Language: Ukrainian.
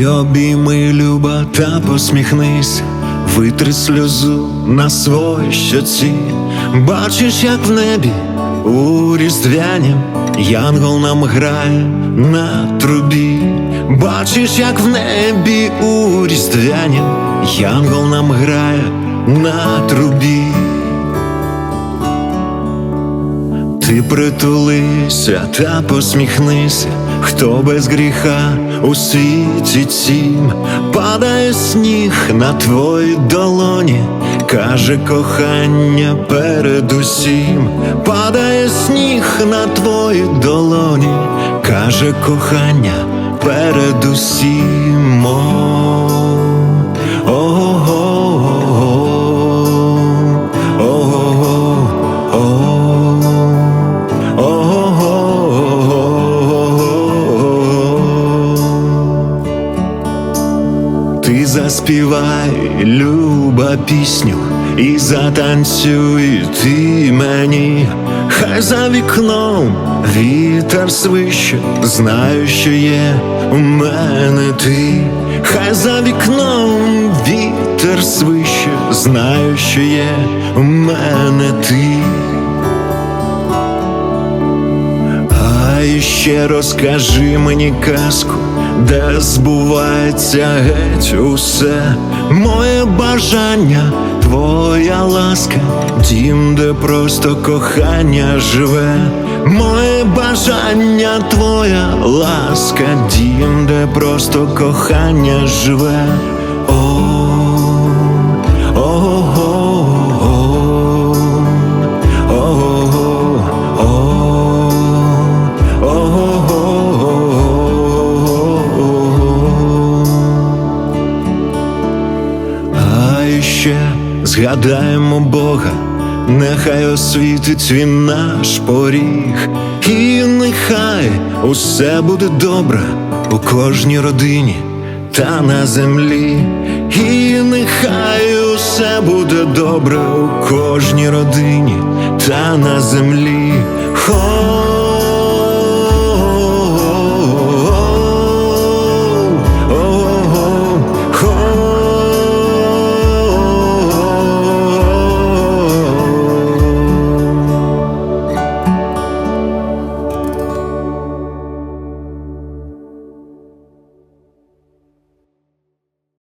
Дай обійми, люба, та посміхнись, витри сльозу на своїй щоці. Бачиш, як в небі у різдвянім янгол нам грає на трубі. Бачиш, як в небі у різдвянім янгол нам грає на трубі. Ти притулися та посміхнися, хто без гріха у світі цім? Падає сніг на твої долоні, каже кохання перед усім, падає сніг на твої долоні, каже кохання перед усім. Заспівай, люба пісню, і затанцюй ти мені, хай за вікном вітер свище, знаю, що є у мене ти, хай за вікном вітер свище, знаю, що є у мене ти. А іще розкажи мені казку, де збувається геть усе моє бажання, твоя ласка, дім, де просто кохання живе, моє бажання, твоя ласка, дім, де просто кохання живе. А іще згадаємо Бога, нехай освітить він наш поріг, і нехай усе буде добре у кожній родині та на землі, і нехай усе буде добре у кожній родині та на землі. Хо